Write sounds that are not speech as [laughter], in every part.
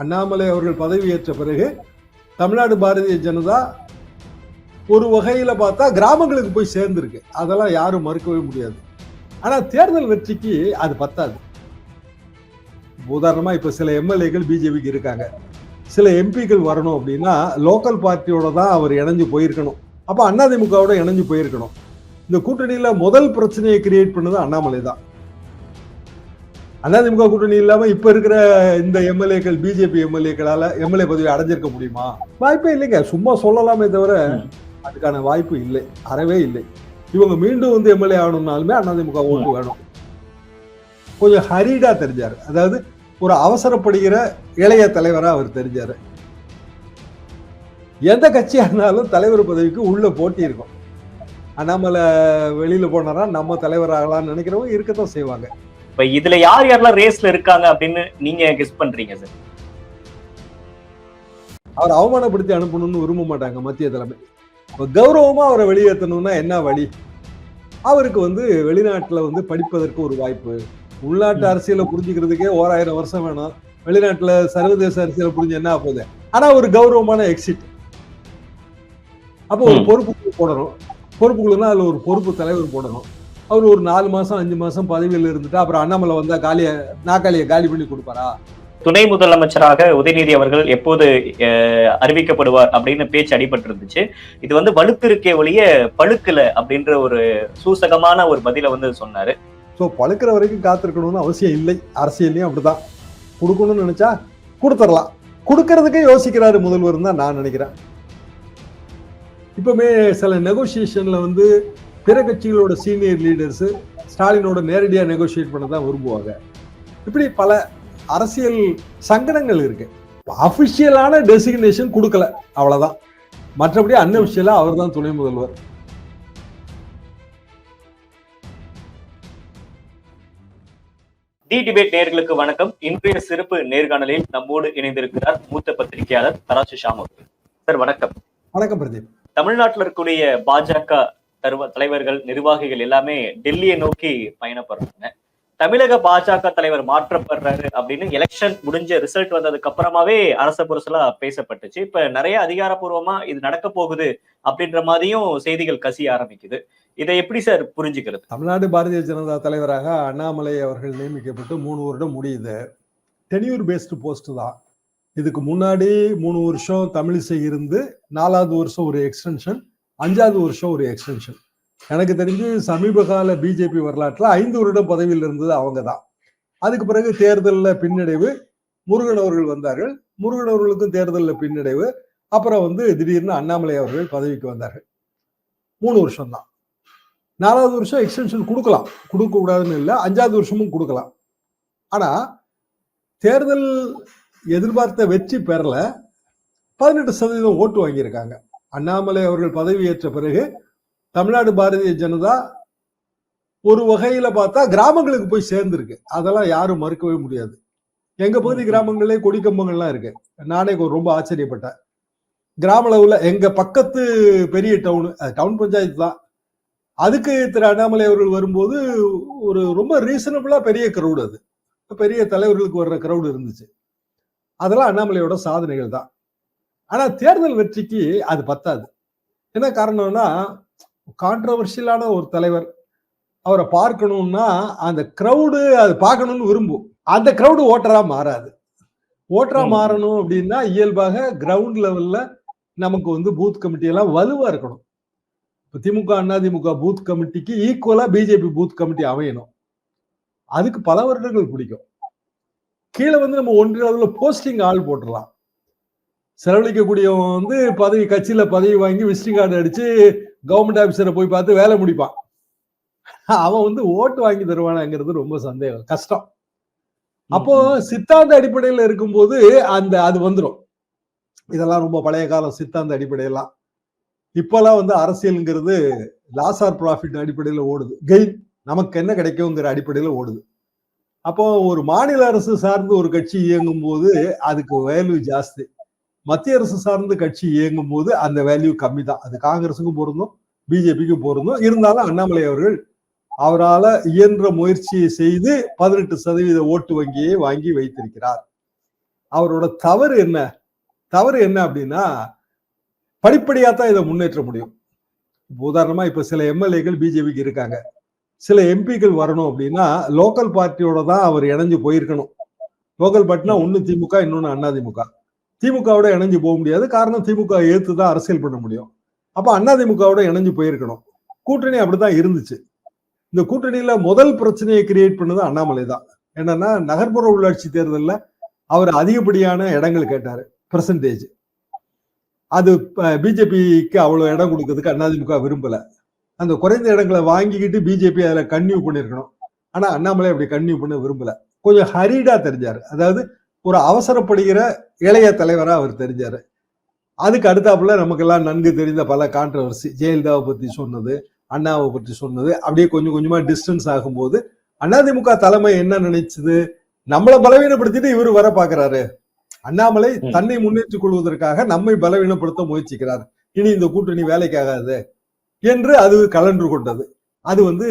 அண்ணாமலை அவர்கள் பதவியேற்ற பிறகு தமிழ்நாடு பாரதிய ஜனதா ஒரு வகையில் பார்த்தா கிராமங்களுக்கு போய் சேர்ந்துருக்கு. அதெல்லாம் யாரும் மறுக்கவே முடியாது. ஆனால் தேர்தல் வெற்றிக்கு அது பத்தாது. உதாரணமாக இப்போ சில எம்எல்ஏக்கள் பிஜேபிக்கு இருக்காங்க. சில எம்பிக்கள் வரணும் அப்படின்னா லோக்கல் பார்ட்டியோட தான் அவர் இணைஞ்சு போயிருக்கணும். அப்போ அதிமுகவோட இணைஞ்சு போயிருக்கணும். இந்த கூட்டணியில் முதல் பிரச்சனையை கிரியேட் பண்ணது அண்ணாமலை தான். அதிமுக கூட்டணி இல்லாம இப்ப இருக்கிற இந்த எம்எல்ஏக்கள் பிஜேபி எம்எல்ஏக்களால எம்எல்ஏ பதவி அடைஞ்சிருக்க முடியுமா? வாய்ப்பே இல்லைங்க. சும்மா சொல்லலாமே தவிர அதுக்கான வாய்ப்பு இல்லை. அறவே இல்லை. இவங்க மீண்டும் வந்து எம்எல்ஏ ஆகணும்னாலுமே அதிமுக ஓட்டு வேணும். கொஞ்சம் ஹரீடா தெரிஞ்சாரு. அதாவது ஒரு அவசரப்படுகிற இளைய தலைவரா அவர் தெரிஞ்சாரு. எந்த கட்சியா இருந்தாலும் தலைவர் பதவிக்கு உள்ள போட்டி இருக்கும். அண்ணாமலை வெளியில போனாரா நம்ம தலைவர் ஆகலாம்னு நினைக்கிறவங்க இருக்கத்தான் செய்வாங்க. இப்ப இதுல யார் யாரெல்லாம் ரேஸ்ல இருக்காங்க அப்படின்னு நீங்க கெஸ் பண்றீங்க சார் அவர் அவமானப்படுத்தி அனுப்பணும்னு விரும்ப மாட்டாங்க மத்திய தலைமை. இப்ப கௌரவமா அவரை வெளியேற்றணும்னா என்ன வழி? அவருக்கு வந்து வெளிநாட்டுல வந்து படிப்பதற்கு ஒரு வாய்ப்பு. உள்நாட்டு அரசியலை புரிஞ்சுக்கிறதுக்கே ஓராயிரம் வருஷம் வேணும். வெளிநாட்டுல சர்வதேச அரசியலை புரிஞ்சு என்ன ஆகுது ஆனா ஒரு கௌரவமான எக்ஸிட் அப்போ ஒரு. பொறுப்பு போடணும். பொறுப்புக்குள்ளனா அதுல ஒரு பொறுப்பு தலைவர் போடணும். அவர் ஒரு நாலு மாசம் அஞ்சு மாசம் பதவியில் இருந்துட்டு அப்புறம் அண்ணாமலை வந்தா காலிய நாக்காளியை காலி பண்ணி கொடுப்பாரா? துணை முதலமைச்சராக உதயநிதி அவர்கள் எப்போது அறிவிக்கப்படுவார் அப்படின்னு பேச்சு அடிபட்டு இருந்துச்சு இது வந்து வலுத்திருக்கே ஒழிய பழுக்கல அப்படின்ற ஒரு சூசகமான ஒரு பதில வந்து சொன்னாரு. ஸோ பழுக்கிற வரைக்கும் காத்திருக்கணும்னு அவசியம் இல்லை. அரசியல்லையும் அப்படிதான். கொடுக்கணும்னு நினைச்சா கொடுத்துடலாம். கொடுக்கறதுக்கே யோசிக்கிறாரு முதல்வர் தான் நான் நினைக்கிறேன். இப்பவுமே சில நெகோசியேஷன்ல வந்து பிற கட்சிகளோட சீனியர் லீடர்ஸ் ஸ்டாலினோட நேரடியா நெகோசியேட் பண்ண தான் விரும்புவாங்க. இப்படி பல அரசியல் சங்கடங்கள் இருக்கு. அபிஷியலான டெசிக்னேஷன் கொடுக்கல. அவ்வளவுதான். மற்றபடி அன்அபிஷியலா அவர் தான் துணை முதல்வர். டி டிபேட் நேர்களுக்கு வணக்கம். இன்றைய சிறப்பு நேர்காணலில் நம்மோடு இணைந்திருக்கிறார் மூத்த பத்திரிகையாளர் தராசு ஷாம் அவர்கள். சார் வணக்கம். வணக்கம் பிரதீப். தமிழ்நாட்டில் இருக்கக்கூடிய பாஜக தருவ தலைவர்கள் நிர்வாகிகள் எல்லாமே டெல்லியை நோக்கி பயணப்படுறாங்க. தமிழக பாஜக தலைவர் மாற்றப்படுறாரு அப்படின்னு எலெக்ஷன் முடிஞ்ச ரிசல்ட் வந்ததுக்கு அப்புறமாவே அரச புரசலா பேசப்பட்டுச்சு. இப்ப நிறைய அதிகாரப்பூர்வமா இது நடக்க போகுது அப்படின்ற மாதிரியும் செய்திகள் கசிய ஆரம்பிக்குது. இதை எப்படி சார் புரிஞ்சுக்கிறது? தமிழ்நாடு பாரதிய ஜனதா தலைவராக அண்ணாமலை அவர்கள் நியமிக்கப்பட்டு மூணு வருடம் முடியுது. டெனியூர் பேஸ்டு போஸ்ட் தான். இதுக்கு முன்னாடி மூணு வருஷம் தமிழிசை இருந்து நாலாவது வருஷம் ஒரு எக்ஸ்டென்ஷன் அஞ்சாவது வருஷம் ஒரு எக்ஸ்டென்ஷன் எனக்கு தெரிஞ்சு சமீப கால பிஜேபி வரலாற்றில் ஐந்து வருடம் பதவியில் இருந்தது அவங்க தான். அதுக்கு பிறகு தேர்தலில் பின்னடைவு முருகன் அவர்கள் வந்தார்கள். முருகன் அவர்களுக்கும் தேர்தலில் பின்னடைவு. அப்புறம் வந்து திடீர்னு அண்ணாமலை அவர்கள் பதவிக்கு வந்தார்கள். மூணு வருஷம் தான். நாலாவது வருஷம் எக்ஸ்டென்ஷன் கொடுக்கலாம். கொடுக்க கூடாதுன்னு இல்லை அஞ்சாவது வருஷமும் கொடுக்கலாம். ஆனால் தேர்தல் எதிர்பார்த்த வெற்றி பெறல. பதினெட்டு சதவீதம் ஓட்டு வாங்கியிருக்காங்க. அண்ணாமலை அவர்கள் பதவியேற்ற பிறகு தமிழ்நாடு பாரதிய ஜனதா ஒரு வகையில பார்த்தா கிராமங்களுக்கு போய் சேர்ந்துருக்கு. அதெல்லாம் யாரும் மறுக்கவே முடியாது. எங்க பகுதி கிராமங்களே கொடி கம்பங்கள்லாம் இருக்கு. நானே ரொம்ப ஆச்சரியப்பட்டேன். கிராம லெவல்ல எங்க பக்கத்து பெரிய டவுன் டவுன் பஞ்சாயத்து தான். அதுக்கு திரு அண்ணாமலை அவர்கள் வரும்போது ஒரு ரொம்ப ரீசனபிளா பெரிய கிரௌடு அது. பெரிய தலைவர்களுக்கு வர்ற கிரௌடு இருந்துச்சு. அதெல்லாம் அண்ணாமலையோட சாதனைகள் தான். ஆனா தேர்தல் வெற்றிக்கு அது பத்தாது. என்ன காரணம்னா கான்ட்ரவர்ஷியலான ஒரு தலைவர் அவரை பார்க்கணும்னா அந்த கிரௌடு அது பார்க்கணும்னு விரும்பும். அந்த கிரௌடு ஓட்டரா மாறாது. ஓட்டரா. மாறணும் அப்படின்னா இயல்பாக கிரவுண்ட் லெவல்ல நமக்கு வந்து பூத் கமிட்டி எல்லாம் வலுவா இருக்கணும். இப்ப திமுக அதிமுக பூத் கமிட்டிக்கு ஈக்குவலா பிஜேபி பூத் கமிட்டி அமையணும். அதுக்கு பல வருடங்கள் பிடிக்கும். கீழே வந்து நம்ம ஒன்றிய அளவுல போஸ்டிங் ஆள் போட்டுடலாம் செலவழிக்கக்கூடியவன் வந்து பதவி கட்சியில பதவி வாங்கி விசிட்டிங் கார்டு அடிச்சு கவர்மெண்ட் ஆபீசரை போய் பார்த்து வேலை முடிப்பான். அவன் வந்து ஓட்டு வாங்கி தருவானாங்கிறது ரொம்ப சந்தேகம் கஷ்டம். அப்போ சித்தாந்த அடிப்படையில இருக்கும்போது அந்த அது வந்துடும் இதெல்லாம் ரொம்ப பழைய காலம் சித்தாந்த அடிப்படையெல்லாம். இப்பெல்லாம் வந்து அரசியலுங்கிறது லாஸ் ஆர் ப்ராஃபிட் அடிப்படையில ஓடுது. கெயின் நமக்கு என்ன கிடைக்குங்கிற அடிப்படையில ஓடுது. அப்போ ஒரு மாநில அரசு சார்ந்து ஒரு கட்சி இயங்கும் போது அதுக்கு வேல்யூ ஜாஸ்தி. மத்திய அரசு சார்ந்த கட்சி இயங்கும் போது அந்த வேல்யூ கம்மி தான் அது காங்கிரஸுக்கும் பொருந்தும் பிஜேபிக்கும் பொருந்தும். இருந்தாலும் அண்ணாமலை அவர்கள் அவரால் இயன்ற முயற்சியை செய்து பதினெட்டு சதவீத ஓட்டு வங்கியை வாங்கி வைத்திருக்கிறார். அவரோட தவறு என்ன? தவறு என்ன அப்படின்னா படிப்படியாக தான் இதை முன்னேற்ற முடியும். இப்போ உதாரணமா இப்ப சில எம்எல்ஏக்கள் பிஜேபிக்கு இருக்காங்க. சில எம்பிக்கள் வரணும் அப்படின்னா லோக்கல் பார்ட்டியோட தான் அவர் இணைஞ்சு போயிருக்கணும். லோக்கல் பார்ட்டினா ஒன்னு திமுக இன்னொன்னு அண்ணா திமுக திமுகவோட இணைஞ்சு போக முடியாது. காரணம் திமுக ஏத்து தான் அரசியல் பண்ண முடியும். அப்ப அண்ணா திமுகவோட இணைஞ்சு போயிருக்கணும். கூட்டணி அப்படிதான் இருந்துச்சு. இந்த கூட்டணியில முதல் பிரச்சனையை கிரியேட் பண்ணது அண்ணாமலை தான். என்னன்னா நகர்ப்புற உள்ளாட்சி தேர்தலில் அவர் அதிகப்படியான இடங்கள் கேட்டாரு. பெர்சன்டேஜ் அது பிஜேபிக்கு அவ்வளவு இடம் கொடுக்கறதுக்கு அதிமுக விரும்பல. அந்த குறைந்த இடங்களை வாங்கிக்கிட்டு பிஜேபி அதில் கன்யூ பண்ணிருக்கணும் ஆனா அண்ணாமலை அப்படி கன்யூ பண்ண விரும்பல. கொஞ்சம் ஹரீடா தெரிஞ்சாரு. அதாவது ஒரு அவசரப்படுகிற இளைய தலைவரா அவர் தெரிஞ்சாரு. அதுக்கு அடுத்தாப்புல நமக்கெல்லாம் நன்கு தெரிந்த பல கான்ட்ரவர்சி ஜெயலலிதாவை பத்தி சொன்னது அண்ணாவை பற்றி சொன்னது அப்படியே கொஞ்சம் கொஞ்சமா டிஸ்டன்ஸ் ஆகும்போது அதிமுக தலைமை என்ன நினைச்சது? நம்மளை பலவீனப்படுத்திட்டு இவர் வர பாக்குறாரு. அண்ணாமலை. தன்னை முன்னேற்றிக் கொள்வதற்காக நம்மை பலவீனப்படுத்த முயற்சிக்கிறார். இனி இந்த கூட்டணி வேலைக்காகாது என்று அது கலன்று கொண்டது. அது வந்து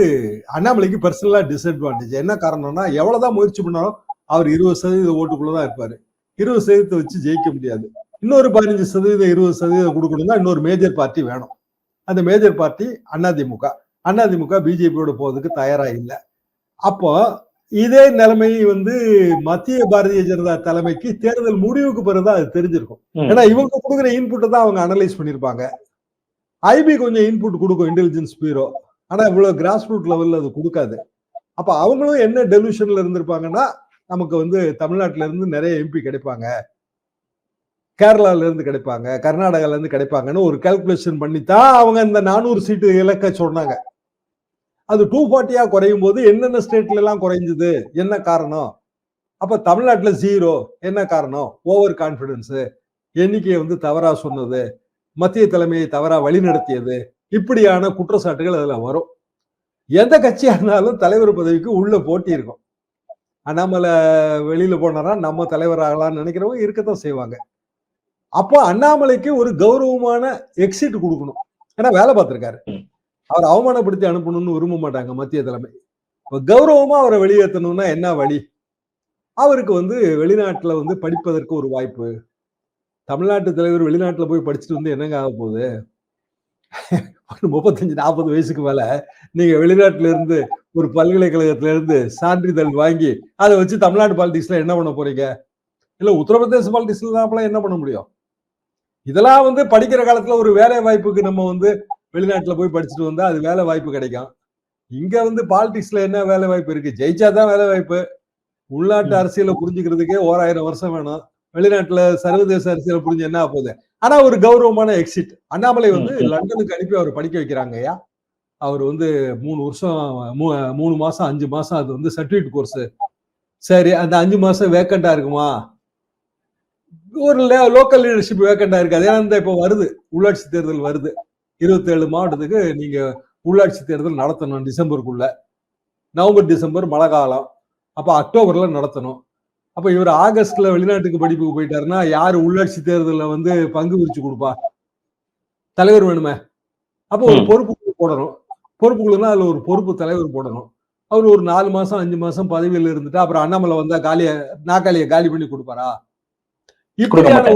அண்ணாமலைக்கு பர்சனலா டிஸ்அட்வான்டேஜ் என்ன காரணம்னா எவ்வளவுதான் முயற்சி பண்ணாலும் அவர் இருபது சதவீத ஓட்டுக்குள்ளதான் இருப்பாரு. இருபது சதவீதத்தை வச்சு ஜெயிக்க முடியாது. இன்னொரு பதினஞ்சு சதவீதம் இருபது சதவீதம் கொடுக்கணும்னா இன்னொரு மேஜர் பார்ட்டி வேணும். அந்த மேஜர் பார்ட்டி அதிமுக அதிமுக பிஜேபியோட போறதுக்கு தயாரா இல்லை. அப்போ இதே நிலைமை வந்து மத்திய பாரதிய ஜனதா தலைமைக்கு தேர்தல் முடிவுக்கு பிறகுதான் அது தெரிஞ்சிருக்கும். ஏன்னா இவங்க கொடுக்குற இன்புட்டை தான் அவங்க அனலைஸ் பண்ணிருப்பாங்க ஐபி கொஞ்சம் இன்புட் கொடுக்கும் இன்டெலிஜென்ஸ் பீரோ ஆனா இவ்வளவு கிராஸ் ரூட் லெவல்ல அது கொடுக்காது. அப்ப அவங்களும் என்ன டெலிவிஷன்ல இருந்திருப்பாங்கன்னா நமக்கு வந்து தமிழ்நாட்டிலேருந்து நிறைய எம்பி கிடைப்பாங்க. கேரளால இருந்து கிடைப்பாங்க கர்நாடகால இருந்து கிடைப்பாங்கன்னு ஒரு கால்குலேஷன் பண்ணித்தான் அவங்க இந்த நானூறு சீட்டு இலக்க சொன்னாங்க. அது டூ ஃபார்ட்டியா குறையும் போது என்னென்ன ஸ்டேட்ல எல்லாம் குறைஞ்சது? என்ன காரணம்? அப்ப தமிழ்நாட்டுல ஜீரோ என்ன காரணம்? ஓவர் கான்பிடன்ஸ் எண்ணிக்கையை வந்து தவறா சொன்னது. மத்திய தலைமையை தவறா வழிநடத்தியது. இப்படியான குற்றச்சாட்டுகள் அதுல வரும். எந்த கட்சியா இருந்தாலும் தலைவர் பதவிக்கு உள்ள போட்டி இருக்கும் அண்ணாமலை வெளியில போனாரா நம்ம தலைவர் ஆகலாம்னு நினைக்கிறவங்க இருக்கத்தான் செய்வாங்க. அப்போ அண்ணாமலைக்கு ஒரு கௌரவமான எக்ஸிட் கொடுக்கணும். ஏன்னா வேலை பார்த்திருக்காரு. அவர் அவமானப்படுத்தி அனுப்பணும்னு விரும்ப மாட்டாங்க மத்திய தலைமை. இப்ப கௌரவமா அவரை வெளியேற்றணும்னா என்ன வழி? அவருக்கு வந்து வெளிநாட்டுல வந்து படிப்பதற்கு ஒரு வாய்ப்பு. தமிழ்நாட்டு தலைவர் வெளிநாட்டுல போய் படிச்சுட்டு வந்து என்னங்க ஆக போகுது? [laughs] ஒரு முப்பத்தஞ்சு நாற்பது வயசுக்கு மேல நீங்க வெளிநாட்டுல இருந்து ஒரு பல்கலைக்கழகத்துல இருந்து சான்றிதழ் வாங்கி அதை வச்சு தமிழ்நாடு பாலிடிக்ஸ்ல என்ன பண்ண போறீங்க? இல்ல உத்தரப்பிரதேச பாலிடிக்ஸ்ல தான் என்ன பண்ண முடியும்? இதெல்லாம் வந்து படிக்கிற காலத்துல ஒரு வேலை வாய்ப்புக்கு நம்ம வந்து வெளிநாட்டுல போய் படிச்சுட்டு வந்தா அது வேலை வாய்ப்பு கிடைக்கும். இங்க வந்து பாலிடிக்ஸ்ல என்ன வேலை வாய்ப்பு இருக்கு? ஜெயிச்சாதான் வேலை வாய்ப்பு. உள்நாட்டு. அரசியலை புரிஞ்சுக்கிறதுக்கே ஓராயிரம் வருஷம் வேணும். வெளிநாட்டுல சர்வதேச அரசியலை புரிஞ்சு என்ன போகுது? ஆனா ஒரு கௌரவமான எக்ஸிட் அண்ணாமலை வந்து. லண்டனுக்கு அனுப்பி அவர் படிக்க வைக்கிறாங்க ஐயா அவர் வந்து மூணு வருஷம் மூணு மாசம் அஞ்சு மாசம் அது வந்து சர்டிபிகேட் கோர்ஸ் சரி அந்த அஞ்சு மாசம் வேக்கண்டா இருக்குமா? ஒரு லோக்கல் லீடர்ஷிப் வேக்கண்டா இருக்காது ஏன்னா இந்த இப்போ வருது. உள்ளாட்சி தேர்தல் வருது. இருபத்தி ஏழு மாவட்டத்துக்கு நீங்க உள்ளாட்சி தேர்தல் நடத்தணும் டிசம்பருக்குள்ள. நவம்பர் டிசம்பர் மழை காலம். அப்ப அக்டோபர்ல நடத்தணும். அப்ப இவர் ஆகஸ்ட்ல வெளிநாட்டுக்கு படிப்புக்கு போயிட்டாருன்னா யாரு உள்ளாட்சி தேர்தலில் வந்து பங்கு பிரிச்சு கொடுப்பா? தலைவர் வேணுமே. அப்போ ஒரு. பொறுப்பு போடணும். பொறுப்பு குழுனா அதுல ஒரு பொறுப்பு தலைவர் போடணும். அவர் ஒரு நாலு மாசம் அஞ்சு மாசம் பதவியில் இருந்துட்டு அப்புறம் அண்ணாமலை வந்தா காலிய நாக்காளிய காலி பண்ணி கொடுப்பாரா? இப்படியான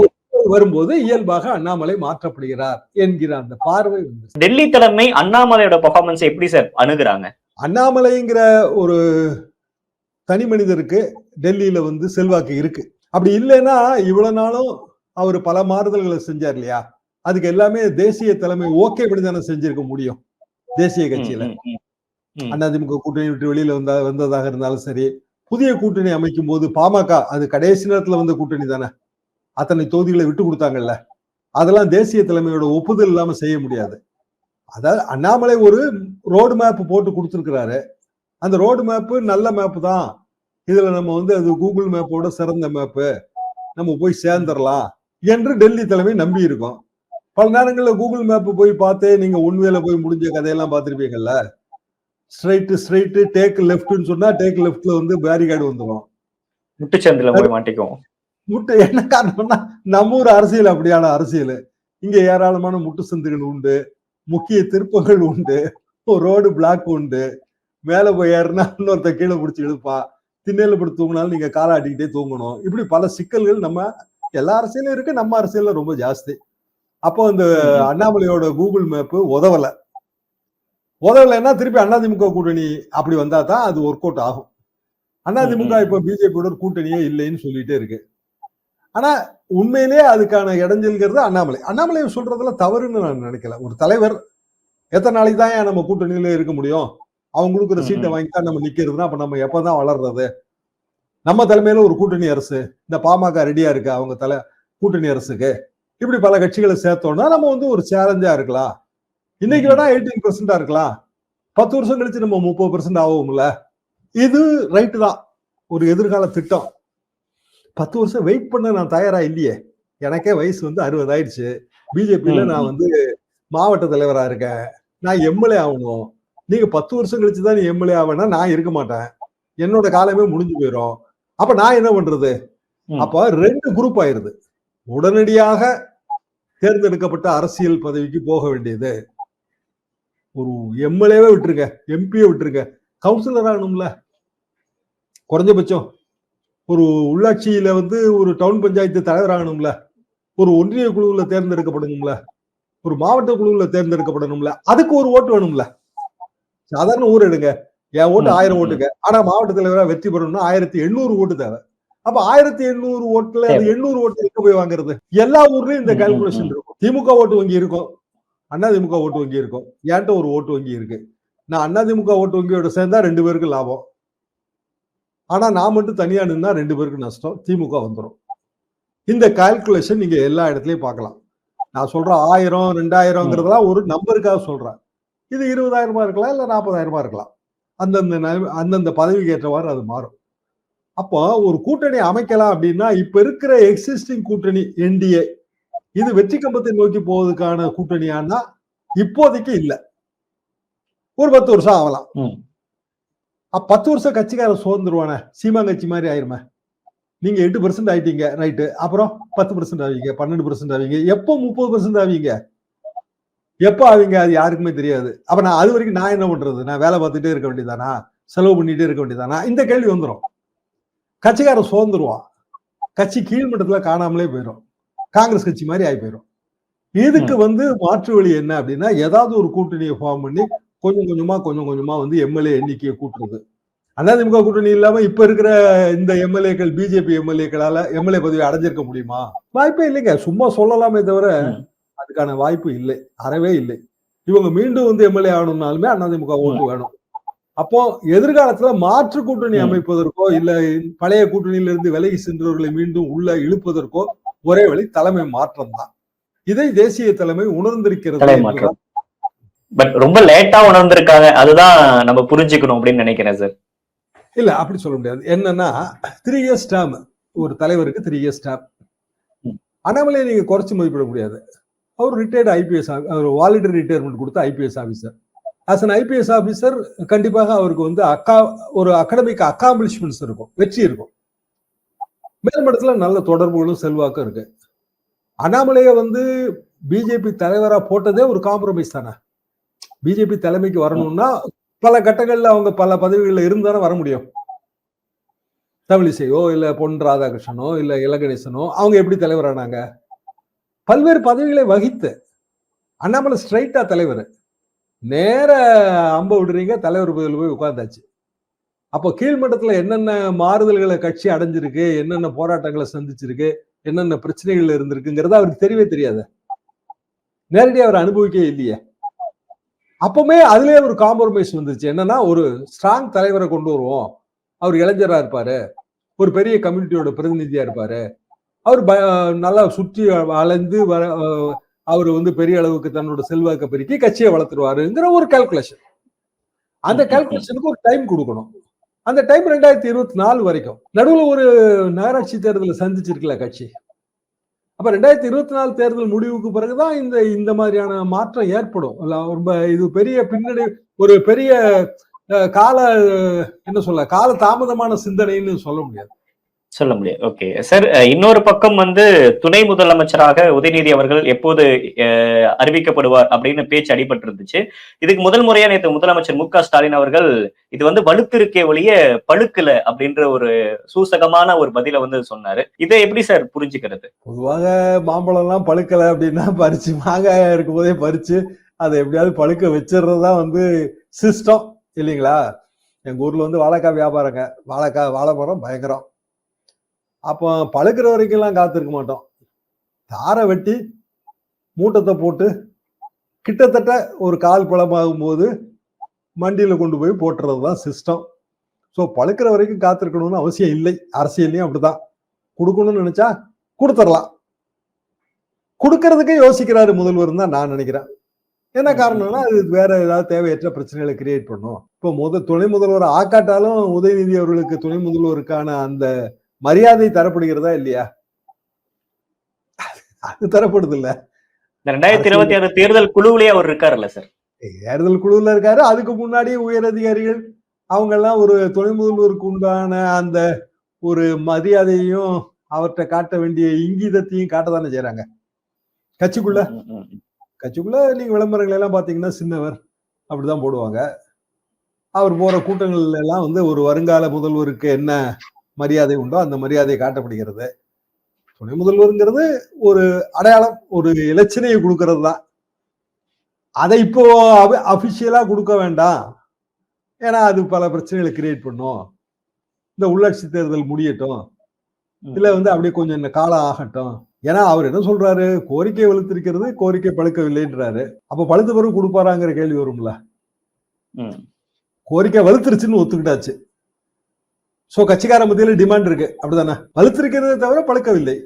வரும்போது இயல்பாக அண்ணாமலை மாற்றப்படுகிறார் என்கிற அந்த பார்வை டெல்லி தலைமை அண்ணாமலையோட பெர்ஃபார்மன்ஸ் எப்படி சார் அணுகுறாங்க? அண்ணாமலைங்கிற ஒரு தனி மனிதருக்கு டெல்லியில வந்து செல்வாக்கு இருக்கு. அப்படி இல்லைன்னா இவ்வளவு நாளும் அவர் பல மாறுதல்களை செஞ்சார் இல்லையா? அதுக்கு எல்லாமே தேசிய தலைமை ஓகே பண்ணி தானே செஞ்சிருக்க முடியும்? தேசிய கட்சியில. ம். அதிமுக கூட்டணி விட்டு வெளியில வந்தா வந்ததாக இருந்தாலும் சரி புதிய கூட்டணி அமைக்கும் போது பாமக அது கடைசி நேரத்துல வந்த கூட்டணி தானே. அத்தனை தொகுதிகளை விட்டு கொடுத்தாங்கல்ல. அதெல்லாம் தேசிய தலைமையோட ஒப்புதல் இல்லாம செய்ய முடியாது. அதாவது அண்ணாமலை ஒரு ரோடு மேப் போட்டு கொடுத்துருக்கிறாரு. அந்த ரோடு மேப்பு நல்ல மேப்பு தான். இதுல நம்ம வந்து அது கூகுள் மேப்போட சிறந்த மேப்பு நம்ம போய் சேர்ந்துடலாம் என்று டெல்லி தலைமை நம்பி இருக்கோம் பல நேரங்கள்ல கூகுள் மேப் போய் பார்த்தே நீங்க உண்மையில போய் முடிஞ்ச கதையெல்லாம் பார்த்திருப்பீங்கல்ல? ஸ்ட்ரைட்டு ஸ்ட்ரைட்டு டேக் லெஃப்ட்னு சொன்னா டேக் லெஃப்ட்ல வந்து பேரிகார்டு வந்துடும் முட்டுச்சந்தில போய் மாட்டிக்கும் முட்டு என்ன காரணம்னா நம்ம ஊர் அரசியல் அப்படியான அரசியல். இங்க ஏராளமான முட்டு சந்துகள் உண்டு முக்கிய திருப்பங்கள் உண்டு ரோடு பிளாக் உண்டு. மேல போய் ஏறினா இன்னொருத்த கீழே பிடிச்சி இழுப்பான் திண்ணையில படுத்து தூங்கினாலும் நீங்க காலாட்டிக்கிட்டே தூங்கணும். இப்படி பல சிக்கல்கள் நம்ம எல்லா அரசியலும் இருக்கு நம்ம அரசியல்ல ரொம்ப ஜாஸ்தி. அப்போ இந்த அண்ணாமலையோட கூகுள் மேப் உதவல. உதவலைன்னா திருப்பி அதிமுக கூட்டணி அப்படி வந்தா தான் அது ஒர்க் அவுட் ஆகும். அதிமுக. இப்போ பிஜேபியோட கூட்டணியே இல்லைன்னு சொல்லிட்டே இருக்கு. ஆனா உண்மையிலேயே அதுக்கான இடைஞ்சல்கிறது அண்ணாமலை. அண்ணாமலை சொல்றதுல தவறுன்னு நான் நினைக்கல. ஒரு தலைவர் எத்தனை நாளைக்கு தான் நம்ம கூட்டணியில இருக்க முடியும்? அவங்க கொடுக்குற சீட்டை. வாங்கி தான் நம்ம நிக்கிறதுனா அப்ப நம்ம எப்பதான் வளர்றது? நம்ம தலைமையில ஒரு கூட்டணி அரசு. இந்த பாமக ரெடியா இருக்கு அவங்க தலை கூட்டணி அரசுக்கு. இப்படி பல கட்சிகளை சேர்த்தோம்னா நம்ம வந்து ஒரு சேலஞ்சா இருக்கலாம். இன்னைக்கு வேணா எயிட்டீன் பெர்சென்டா இருக்கலாம். பத்து வருஷம் கழிச்சு நம்ம முப்பது பெர்சென்ட் ஆகும்ல. இது ரைட்டு தான். ஒரு எதிர்கால திட்டம். பத்து வருஷம் வெயிட் பண்ண நான் தயாரா இல்லையே. எனக்கே வயசு வந்து அறுபது ஆயிடுச்சு பிஜேபியில நான். வந்து மாவட்ட தலைவரா இருக்கேன். நான் எம்எல்ஏ ஆகணும். நீங்க பத்து வருஷம் கழிச்சு தான் நீ எம்எல்ஏ ஆவேனா நான் இருக்க மாட்டேன். என்னோட காலமே முடிஞ்சு போயிடும் அப்ப நான் என்ன பண்றது. அப்ப ரெண்டு குரூப் ஆயிருது. உடனடியாக தேர்ந்தெடுக்கப்பட்ட அரசியல் பதவிக்கு போக வேண்டியது. ஒரு எம்எல்ஏவே விட்டுருங்க எம்பியை விட்டுருங்க. கவுன்சிலர் ஆகணும்ல. குறைஞ்சபட்சம். ஒரு உள்ளாட்சியில வந்து ஒரு டவுன் பஞ்சாயத்து தலைவர் ஆகணும்ல. ஒரு ஒன்றிய குழுவுல தேர்ந்தெடுக்கப்படணும்ல ஒரு மாவட்ட குழுவுல தேர்ந்தெடுக்கப்படணும்ல. அதுக்கு ஒரு ஓட்டு வேணும்ல. சாதாரண ஊர் எடுங்க. என் ஓட்டு ஆயிரம். ஓட்டுங்க. ஆனா மாவட்ட தலைவரா வெற்றி பெறணும்னா ஆயிரத்தி எண்ணூறு ஓட்டு தேவை. அப்ப ஆயிரத்தி எண்ணூறு ஓட்டுல எண்ணூறு ஓட்டு எங்க போய் வாங்குறது? எல்லா ஊர்லயும் இந்த கால்குலேஷன். இருக்கும். திமுக ஓட்டு வங்கி இருக்கும். அதிமுக ஓட்டு வங்கி இருக்கும். என்கிட்ட ஒரு ஓட்டு வங்கி இருக்கு? நான் அதிமுக ஓட்டு வங்கியோட சேர்ந்தா ரெண்டு பேருக்கு லாபம். ஆனா நான் மட்டும் தனியா நின்னா ரெண்டு பேருக்கு நஷ்டம். திமுக வந்துடும் இந்த கால்குலேஷன் நீங்க எல்லா இடத்துலயும் பார்க்கலாம். நான் சொல்றேன் ஆயிரம் ரெண்டாயிரம்ங்கிறதெல்லாம் ஒரு நம்பருக்காக சொல்றேன். இது இருபதாயிரமா இருக்கலாம் இல்ல நாற்பதாயிரமா இருக்கலாம். அந்தந்த அந்தந்த பதவிக்கு ஏற்றவாறு அது மாறும். அப்போ ஒரு கூட்டணி அமைக்கலாம் அப்படின்னா இப்ப இருக்கிற எக்ஸிஸ்டிங் கூட்டணி என்டிஏ இது வெற்றி கம்பத்தை நோக்கி போவதற்கான கூட்டணியானா இப்போதைக்கு இல்ல. ஒரு பத்து வருஷம் ஆகலாம். பத்து வருஷம் கட்சிக்காரன் சோர்ந்துருவானே? சீமா கட்சி மாதிரி ஆயிருமே? நீங்க எட்டு பெர்சென்ட் ஆயிட்டீங்க ரைட்டு அப்புறம் பத்து பெர்சென்ட் ஆவீங்க பன்னெண்டு பெர்சென்ட் ஆவீங்க எப்போ முப்பது பெர்சென்ட் ஆவீங்க? எப்போ ஆவீங்க? அது யாருக்குமே தெரியாது. அப்ப நான் அது வரைக்கும் நான் என்ன பண்றது? நான் வேலை பார்த்துட்டே இருக்க வேண்டியதானா செலவு பண்ணிட்டே இருக்க வேண்டியதானா இந்த கேள்வி வந்துடும் கட்சிக்காரன் சோர்ந்துருவான். கட்சி கீழ்மட்டத்துல காணாமலே போயிடும் காங்கிரஸ் கட்சி மாதிரி ஆகி போயிடும் இதுக்கு வந்து மாற்று வழி என்ன அப்படின்னா ஏதாவது ஒரு கூட்டணியை ஃபார்ம் பண்ணி கொஞ்சம் கொஞ்சமா கொஞ்சம் கொஞ்சமா வந்து எம்எல்ஏ எண்ணிக்கையை கூட்டுறது. அதிமுக கூட்டணி இல்லாம இப்ப இருக்கிற இந்த எம்எல்ஏக்கள் பிஜேபி எம்எல்ஏக்களால எம்எல்ஏ பதவி அடைஞ்சிருக்க முடியுமா? வாய்ப்பே இல்லைங்க. சும்மா சொல்லலாமே தவிர. அதுக்கான வாய்ப்பு இல்லை. அறவே இல்லை. இவங்க மீண்டும் வந்து எம்எல்ஏ ஆகணும்னாலுமே அதிமுக ஓட்டு வேணும். அப்போ எதிர்காலத்துல மாற்று கூட்டணி. அமைப்பதற்கோ இல்ல பழைய கூட்டணியில இருந்து விலகி சென்றவர்களை மீண்டும் உள்ள இழுப்பதற்கோ ஒரே வழி தலைமை மாற்றம் தான். இதை தேசிய தலைமை உணர்ந்திருக்கிறது. பட் ரொம்ப லேட்டா உணர்ந்திருக்காங்க. அதுதான் நம்ம புரிஞ்சுக்கணும் அப்படின்னு நினைக்கிறேன் சார் இல்ல அப்படி சொல்ல முடியாது. என்னன்னா த்ரீ இயர்ஸ் டேர்ம் ஒரு தலைவருக்கு த்ரீ இயர்ஸ் டேர்ம் ம். அண்ணாமலையை நீங்க குறைச்சு மதிப்பிட முடியாது. அவர் ரிட்டையர்டு ஐபிஎஸ் அவர் வாலண்டரி ரிட்டையர்மெண்ட் கொடுத்த IPS officer as an IPS officer கண்டிப்பாக அவருக்கு வந்து அக்கா ஒரு அகடமிக் அக்காம்பிளிஷ்மெண்ட்ஸ் இருக்கும் வெற்றி இருக்கும். மேல்மட்டத்துல நல்ல தொடர்புகளும் செல்வாக்கும் இருக்கு. அண்ணாமலையை வந்து பிஜேபி தலைவரா போட்டதே ஒரு காம்ப்ரமைஸ் தானே. பிஜேபி தலைமைக்கு வரணும்னா பல கட்டங்கள்ல அவங்க பல பதவிகளில் இருந்தானே வர முடியும். தமிழிசையோ இல்லை பொன் ராதாகிருஷ்ணனோ இல்லை இலகணேசனோ அவங்க எப்படி தலைவரானாங்க? பல்வேறு பதவிகளை வகித்து அண்ணாமலை ஸ்ட்ரைட்டா தலைவர். நேர அம்ப விடுறீங்க தலைவர் பதவியில் போய் உட்கார்ந்தாச்சு. அப்போ கீழ்மட்டத்துல என்னென்ன மாறுதல்களை கட்சி அடைஞ்சிருக்கு என்னென்ன போராட்டங்களை சந்திச்சிருக்கு என்னென்ன பிரச்சனைகள் இருந்திருக்குங்கிறது அவருக்கு தெரியவே தெரியாது. நேரடியாக அவர் அனுபவிக்கவே இல்லையே. அப்பவுமே அதுலயே ஒரு காம்ப்ரமைஸ் வந்துச்சு என்னன்னா ஒரு ஸ்ட்ராங் தலைவரை கொண்டு வருவோம். அவர் இளைஞரா இருப்பாரு. ஒரு பெரிய கம்யூனிட்டியோட பிரதிநிதியா இருப்பாரு. அவர் ப- நல்லா சுற்றி அலைந்து வர அவர் வந்து பெரிய அளவுக்கு தன்னோட செல்வாக்க பெருக்கி கட்சியை வளர்த்துருவாருங்கிற ஒரு கால்குலேஷன் அந்த கால்குலேஷனுக்கு ஒரு டைம் கொடுக்கணும். அந்த டைம் ரெண்டாயிரத்தி இருபத்தி நாலு வரைக்கும். நடுவுல ஒரு நகராட்சி தேர்தலை சந்திச்சிருக்கல கட்சி. அப்ப ரெண்டாயிரத்தி இருபத்தி நாலு தேர்தல் முடிவுக்கு பிறகுதான் இந்த இந்த மாதிரியான மாற்றம் ஏற்படும். ரொம்ப இது பெரிய பின்னணி ஒரு பெரிய கால என்ன சொல்ல கால தாமதமான சிந்தனைன்னு சொல்ல முடியாது. சொல்ல முடியாது ஓகே சார் இன்னொரு பக்கம் வந்து துணை முதலமைச்சராக உதயநிதி அவர்கள் எப்போது அறிவிக்கப்படுவார் அப்படின்னு பேச்சு அடிபட்டு இருந்துச்சு இதுக்கு முதல் முறையா நேற்று முதலமைச்சர் மு ஸ்டாலின் அவர்கள் இது வந்து வலுத்திருக்கே ஒழிய பழுக்கல அப்படின்ற ஒரு சூசகமான ஒரு பதில வந்து சொன்னாரு. இதை எப்படி சார் புரிஞ்சுக்கிறது? பொதுவாக மாம்பழம் எல்லாம் பழுக்கல அப்படின்னா பறிச்சு மாங்காய் இருக்கும் போதே பறிச்சு அதை எப்படியாவது பழுக்க வச்சிடுறதுதான் வந்து சிஸ்டம் இல்லைங்களா? எங்க ஊர்ல வந்து வாழைக்காய் வியாபாரங்க. வாழைக்காய் வாழை பயங்கரம். அப்போ பழுக்கிற வரைக்கும்லாம் காத்திருக்க மாட்டோம். தாரை வெட்டி மூட்டத்தை போட்டு கிட்டத்தட்ட ஒரு கால் பழமாகும் போது மண்டியில் கொண்டு போய் போட்டுறது தான் சிஸ்டம் ஸோ பழுக்கிற வரைக்கும் காத்திருக்கணும்னு அவசியம் இல்லை. அரசியல்லையும் அப்படிதான். கொடுக்கணும்னு நினைச்சா கொடுத்துடலாம். கொடுக்கறதுக்கே யோசிக்கிறாரு முதல்வர் தான் நான் நினைக்கிறேன். என்ன காரணம்னா அது வேற ஏதாவது தேவையற்ற பிரச்சனைகளை கிரியேட் பண்ணும். இப்போ முத துணை முதல்வர் ஆக்காட்டாலும் உதயநிதி அவர்களுக்கு துணை முதல்வருக்கான அந்த மரியாதை தரப்படுகிறதா இல்லையா? அது தரப்படுது இல்ல. ரெண்டாயிரத்தி இருபத்தி ஆறு தேர்தல் குழுவிலேயே அவர் இருக்காருல்ல சார். தேர்தல் குழுவில் இருக்காரு. அதுக்கு முன்னாடி உயர் அதிகாரிகள் அவங்க எல்லாம் ஒரு துணை முதல்வருக்கு உண்டான அந்த ஒரு மரியாதையும் அவர்கிட்ட காட்ட வேண்டிய இங்கீதத்தையும் காட்டத்தானே செய்றாங்க. கட்சிக்குள்ள? ம், ம், ம். கட்சிக்குள்ள நீங்க விளம்பரங்கள் எல்லாம் பாத்தீங்கன்னா சின்னவர் அப்படிதான் போடுவாங்க. அவர் போற கூட்டங்கள்ல எல்லாம் வந்து ஒரு வருங்கால முதல்வருக்கு என்ன மரியாதை உண்டோ அந்த மரியாதை காட்டப்படுகிறது. துணை முதல்வருங்கிறது ஒரு அடையாளம் ஒரு இலச்சினையை கொடுக்கறது தான். அதை இப்போ அபிஷியலா கொடுக்க வேண்டாம். ஏன்னா அது பல பிரச்சனைகளை கிரியேட் பண்ணும். இந்த உள்ளாட்சி தேர்தல் முடியட்டும். இல்ல வந்து அப்படியே கொஞ்சம் இந்த காலம் ஆகட்டும். ஏன்னா அவர் என்ன சொல்றாரு? கோரிக்கை வலுத்திருக்கிறது கோரிக்கை பழுக்கவில்லைன்றாரு. அப்ப பழுத்த பிறகு கொடுப்பாராங்கிற கேள்வி வரும்ல. கோரிக்கை வலுத்துருச்சுன்னு ஒத்துக்கிட்டாச்சு. சோ கட்சிக்கார மத்தியில டிமாண்ட் இருக்கு. அப்படிதானே? வலுத்திருக்கிறதே தவிர பழுக்கவில்லை.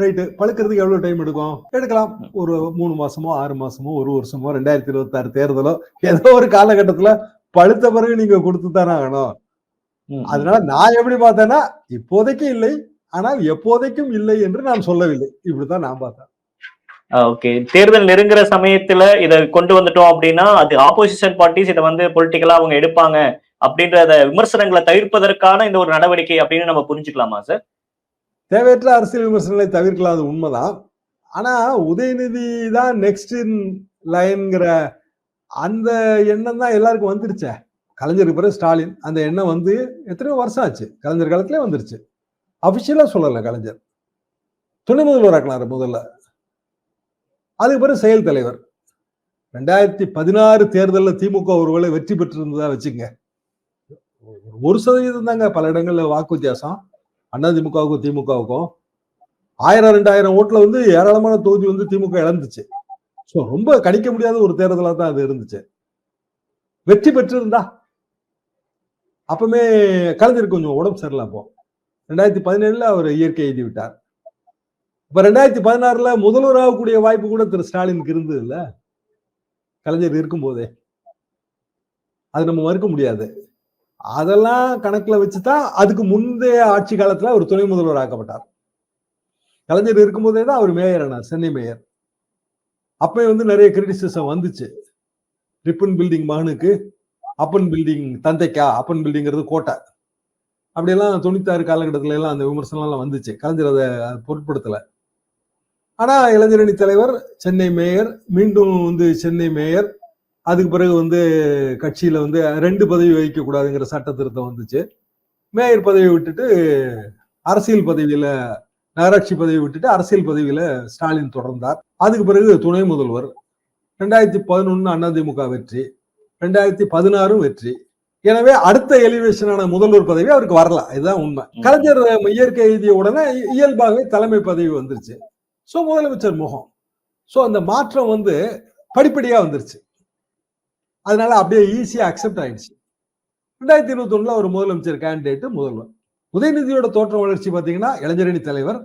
ரைட்டு பழுக்கிறதுக்கு எவ்வளவு டைம் எடுக்கும்? எடுக்கலாம். ஒரு மூணு மாசமோ ஆறு மாசமோ ஒரு வருஷமோ ரெண்டாயிரத்தி இருபத்தி ஆறு தேர்தலோ ஏதோ ஒரு காலகட்டத்துல பழுத்த பிறகு நீங்க கொடுத்து தானே ஆகணும். அதனால நான் எப்படி பார்த்தேன்னா இப்போதைக்கு இல்லை. ஆனால் எப்போதைக்கும் இல்லை என்று நான் சொல்லவில்லை. இப்படித்தான் நான் பார்த்தேன். ஓகே தேர்தல் நெருங்குற சமயத்துல இத கொண்டு வந்துட்டோம் அப்படின்னா அது ஆப்போசிஷன் பார்ட்டிஸ் இதை வந்து பொலிட்டிக்கலா அவங்க எடுப்பாங்க. அப்படின்றத விமர்சனங்களை தவிர்ப்பதற்கான இந்த ஒரு நடவடிக்கை அப்படின்னு நம்ம புரிஞ்சுக்கலாமா சார் தேவையற்ற அரசியல் விமர்சனங்களை தவிர்க்கலாம் அது உண்மைதான். ஆனா உதயநிதி தான் நெக்ஸ்ட் இன் லைன்ங்கிற அந்த எண்ணம் தான் எல்லாருக்கும் வந்துருச்சே. கலைஞருக்கு பிறகு ஸ்டாலின் அந்த எண்ணம் வந்து எத்தனையோ வருஷம் ஆச்சு. கலைஞர் காலத்திலே வந்துருச்சு. அபிஷியலா சொல்லல கலைஞர். துணை முதல்வர் ஆக்கினாரு முதல்ல. அதுக்கு பிறகு செயல் தலைவர். ரெண்டாயிரத்தி பதினாறு தேர்தலில் திமுக ஒருவேளை வெற்றி பெற்றிருந்ததா வச்சுங்க ஒரு சதவீதம் தாங்க பல இடங்கள்ல வாக்கு வித்தியாசம். அதிமுகவுக்கும் திமுகவுக்கும் ஆயிரம் ரெண்டாயிரம் ஓட்டுல வந்து ஏராளமான தொகுதி வந்து திமுக இழந்துச்சு. ஸோ ரொம்ப கணிக்க முடியாத ஒரு தேர்தலாக தான் அது இருந்துச்சு. வெற்றி பெற்றிருந்தா? அப்பவுமே கலைஞருக்கு கொஞ்சம் உடம்பு சரியில்லை அப்போ. ரெண்டாயிரத்தி பதினேழுல அவர் இயற்கை எழுதி விட்டார். இப்ப ரெண்டாயிரத்தி பதினாறுல முதல்வர் ஆகக்கூடிய வாய்ப்பு கூட திரு ஸ்டாலினுக்கு இருந்தது இல்ல? கலைஞர் இருக்கும்போதே. அது நம்ம மறுக்க முடியாது. அதெல்லாம் கணக்குல வச்சுதான் அதுக்கு முந்தைய ஆட்சி காலத்துல அவர் துணை முதல்வர் ஆக்கப்பட்டார். கலைஞர் இருக்கும்போதே தான் அவர் மேயர் ஆனார் சென்னை மேயர். அப்போ வந்து நிறைய கிரிட்டிசிசம் வந்துச்சு. ரிப்பன் பில்டிங் மகனுக்கு அப்பன் பில்டிங் தந்தைக்கா அப்பன் பில்டிங்கிறது கோட்டை. அப்படியெல்லாம் தொண்ணூத்தாறு காலகட்டத்துல எல்லாம் அந்த விமர்சனம்லாம் வந்துச்சு. கலைஞர் அதை பொருட்படுத்தலை. ஆனால் இளைஞரணி தலைவர் சென்னை மேயர் மீண்டும் வந்து சென்னை மேயர் அதுக்கு பிறகு வந்து கட்சியில வந்து ரெண்டு பதவி வகிக்க கூடாதுங்கிற சட்ட திருத்தம் வந்துச்சு. மேயர் பதவியை விட்டுட்டு அரசியல் பதவியில நகராட்சி பதவி விட்டுட்டு அரசியல் பதவியில ஸ்டாலின் தொடர்ந்தார். அதுக்கு பிறகு துணை முதல்வர். ரெண்டாயிரத்தி பதினொன்னு அதிமுக வெற்றி. ரெண்டாயிரத்தி பதினாறும் வெற்றி. எனவே அடுத்த எலிவேஷனான முதல்வர் பதவி அவருக்கு வரல இதுதான் உண்மை. கலைஞர் இயற்கை எழுதிய உடனே இயல்பாகவே தலைமை பதவி வந்துருச்சு. சோ முதலமைச்சர் முகம். சோ அந்த மாற்றம் வந்து படிப்படியா வந்துருச்சு. அதனால அப்படியே ஈஸியா அக்செப்ட் ஆயிடுச்சு. ரெண்டாயிரத்தி இருபத்தி ஒண்ணுல ஒரு முதலமைச்சர் கேண்டிடேட் முதல்வர். உதயநிதியோட தோற்ற வளர்ச்சி பாத்தீங்கன்னா இளைஞரணி தலைவர்.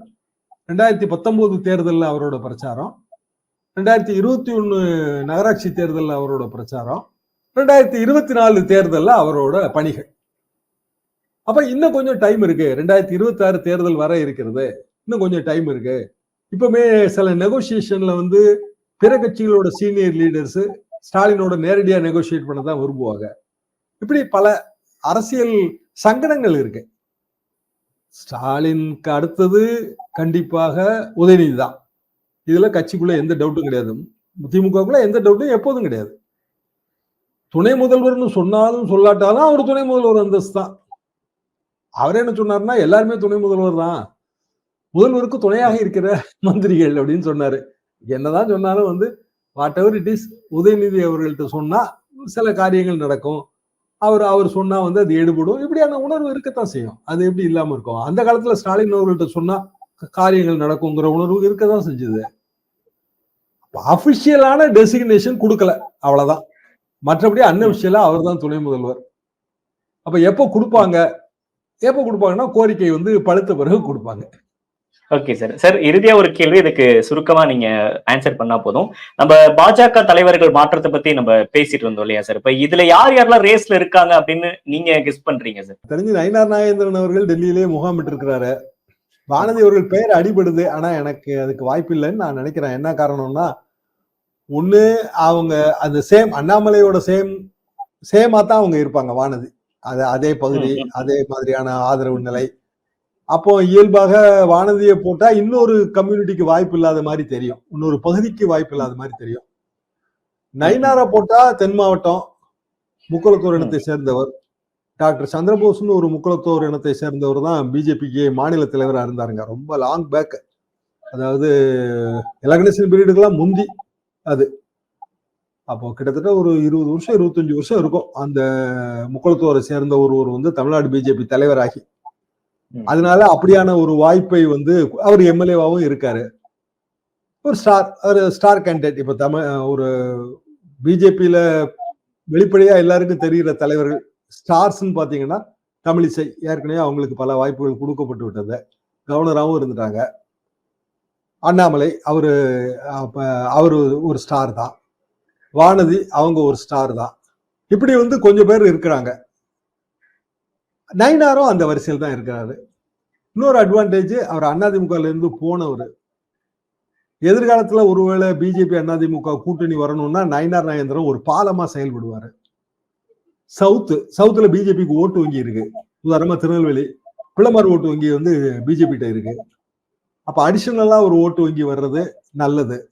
ரெண்டாயிரத்தி பத்தொன்பது தேர்தலில் அவரோட பிரச்சாரம். ரெண்டாயிரத்தி இருபத்தி ஒன்று நகராட்சி தேர்தலில் அவரோட பிரச்சாரம். ரெண்டாயிரத்தி இருபத்தி நாலு தேர்தலில் அவரோட பணிகள். அப்ப இன்னும் கொஞ்சம் டைம் இருக்கு. ரெண்டாயிரத்தி இருபத்தி ஆறு தேர்தல் வர இருக்கிறது. இன்னும் கொஞ்சம் டைம் இருக்கு. இப்பவுமே சில நெகோசியேஷன்ல வந்து பிற கட்சிகளோட சீனியர் லீடர்ஸ் ஸ்டாலினோட நேரடியாக நெகோசியேட் பண்ண தான் விரும்புவாங்க. இப்படி பல அரசியல் சங்கடங்கள் இருக்கு. ஸ்டாலினுக்கு அடுத்தது கண்டிப்பாக உதயநிதி தான். இதுல கட்சிக்குள்ள எந்த டவுட்டும் கிடையாது. திமுகக்குள்ள எந்த டவுட்டும் எப்போதும் கிடையாது. துணை முதல்வர்னு சொன்னாலும் சொல்லாட்டாலும் அவர் துணை முதல்வர் அந்தஸ்து தான். அவர் என்ன சொன்னார்னா எல்லாருமே துணை முதல்வர் தான். முதல்வருக்கு துணையாக இருக்கிற மந்திரிகள் அப்படின்னு சொன்னாரு. என்னதான் சொன்னாலும் வந்து whatever it is Udhayanidhi அவர்கள்ட்ட சொன்னால் சில காரியங்கள் நடக்கும். அவர் அவர் சொன்னா வந்து அது எடுபடும் இப்படியான உணர்வு இருக்கத்தான் செய்யும். அது எப்படி இல்லாம இருக்கும்? அந்த காலத்துல ஸ்டாலின் அவர்கள்ட்ட சொன்னா காரியங்கள் நடக்குங்கிற உணர்வு இருக்கதான் செஞ்சது. அபிஷியலான டெசிக்னேஷன் கொடுக்கல. அவ்வளவுதான். மற்றபடி அன்அபிஷியலா அவர் தான் துணை முதல்வர். அப்ப எப்போ கொடுப்பாங்க? எப்போ கொடுப்பாங்கன்னா கோரிக்கை வந்து பழுத்த பிறகு கொடுப்பாங்க. ஓகே சார் சார் இறுதியா ஒரு கேள்வி இதுக்கு சுருக்கமா நீங்க ஆன்சர் பண்ணா போதும். நம்ம பாஜக தலைவர்கள் மாற்றத்தை பத்தி நம்ம பேசிட்டு இருந்தோம் இல்லையா சார் இப்ப இதுல யார் யாரெல்லாம் ரேஸ்ல இருக்காங்க அப்படின்னு நீங்க கெஸ் பண்றீங்க சார் தெரிஞ்சு நயினார் நாகேந்திரன் அவர்கள் டெல்லியிலே முகாமிட்டு இருக்கிறாரு வானதி அவர்கள் பெயர் அடிபடுது. ஆனா எனக்கு அதுக்கு வாய்ப்பு இல்லைன்னு நான் நினைக்கிறேன். என்ன காரணம்னா ஒண்ணு அவங்க அந்த சேம் அண்ணாமலையோட சேம் சேமா தான் அவங்க இருப்பாங்க வானதி. அது அதே பகுதி. அதே மாதிரியான ஆதரவு நிலை. அப்போ இயல்பாக வானதியை போட்டா இன்னொரு கம்யூனிட்டிக்கு வாய்ப்பு இல்லாத மாதிரி தெரியும். இன்னொரு பகுதிக்கு வாய்ப்பு இல்லாத மாதிரி தெரியும். நயினாரை போட்டா தென் மாவட்டம் முக்குளத்தூர் இனத்தை சேர்ந்தவர். டாக்டர் சந்திரபோஸ்னு ஒரு முக்குளத்தோர் இனத்தை சேர்ந்தவர் தான் பிஜேபிக்கு மாநில தலைவராக இருந்தாருங்க. ரொம்ப லாங் பேக் அதாவது எலகனேஷன் பீரியடுக்கெல்லாம் முந்தி அது. அப்போ கிட்டத்தட்ட ஒரு இருபது வருஷம் இருபத்தஞ்சு வருஷம் இருக்கும். அந்த முக்குளத்தோரை சேர்ந்த ஒருவர் வந்து தமிழ்நாடு பிஜேபி தலைவராகி. அதனால அப்படியான ஒரு வாய்ப்பை வந்து அவர் எம்எல்ஏவாகவும் இருக்காரு. ஒரு ஸ்டார் ஒரு ஸ்டார் கேண்டிடேட் இப்ப தமிழ் ஒரு பிஜேபியில வெளிப்படையா எல்லாருக்கும் தெரிகிற தலைவர்கள் ஸ்டார்ஸ்ன்னு பாத்தீங்கன்னா தமிழிசை ஏற்கனவே அவங்களுக்கு பல வாய்ப்புகள் கொடுக்கப்பட்டு விட்டது. கவர்னராகவும் இருந்துட்டாங்க. அண்ணாமலை அவரு அப்ப அவரு ஒரு ஸ்டார் தான். வானதி அவங்க ஒரு ஸ்டார் தான். இப்படி வந்து கொஞ்சம் பேர் இருக்கிறாங்க. நைனாரும் அந்த வரிசையில் தான் இருக்கிறாரு. இன்னொரு அட்வான்டேஜ் அவர் அதிமுகல இருந்து போனவர். எதிர்காலத்துல ஒருவேளை பிஜேபி அதிமுக கூட்டணி வரணும்னா நயினார் நயந்திரம் ஒரு பாலமா செயல்படுவாரு. சவுத்து சவுத்துல பிஜேபிக்கு ஓட்டு வங்கி இருக்கு. உதாரணமா திருநெல்வேலி பிள்ளமார் ஓட்டு வங்கி வந்து பிஜேபிகிட்ட இருக்கு. அப்ப அடிஷனலா ஒரு ஓட்டு வங்கி வர்றது நல்லது.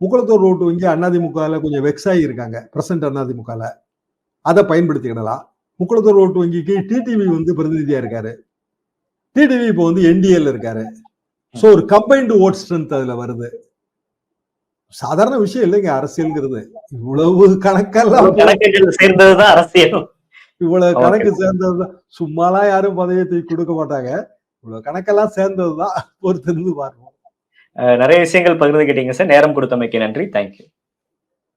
முக்குளத்தூர் ஓட்டு வங்கி அதிமுகவில் கொஞ்சம் வெக்ஸாகி இருக்காங்க. பிரசன்ட் அதிமுகவில் அதை பயன்படுத்திக்கிடலாம். முக்குளத்தூர் ஓட்டு வங்கிக்கு டிடிவி வந்து பிரதிநிதியா இருக்காரு. டிடிவி இப்போ வந்து என்டிஏல இருக்காரு. சோ ஒரு கம்பைன்டு ஓட் ஸ்ட்ரென்த் அதுல வருது. சாதாரண விஷயம் இல்லைங்க அரசியல்ங்கிறது. இவ்வளவு கணக்கெல்லாம் சேர்ந்ததுதான் அரசியல். இவ்வளவு. கணக்கு சேர்ந்ததுதான். சும்மாலாம் யாரும் பதவியை தூக்கி கொடுக்க மாட்டாங்க. இவ்வளவு கணக்கெல்லாம் சேர்ந்ததுதான். பொறுத்திருந்து அஹ் நிறைய விஷயங்கள் பகிர்ந்துக்கிட்டீங்க சார். நேரம் கொடுத்தமைக்கு நன்றி. தேங்க்யூ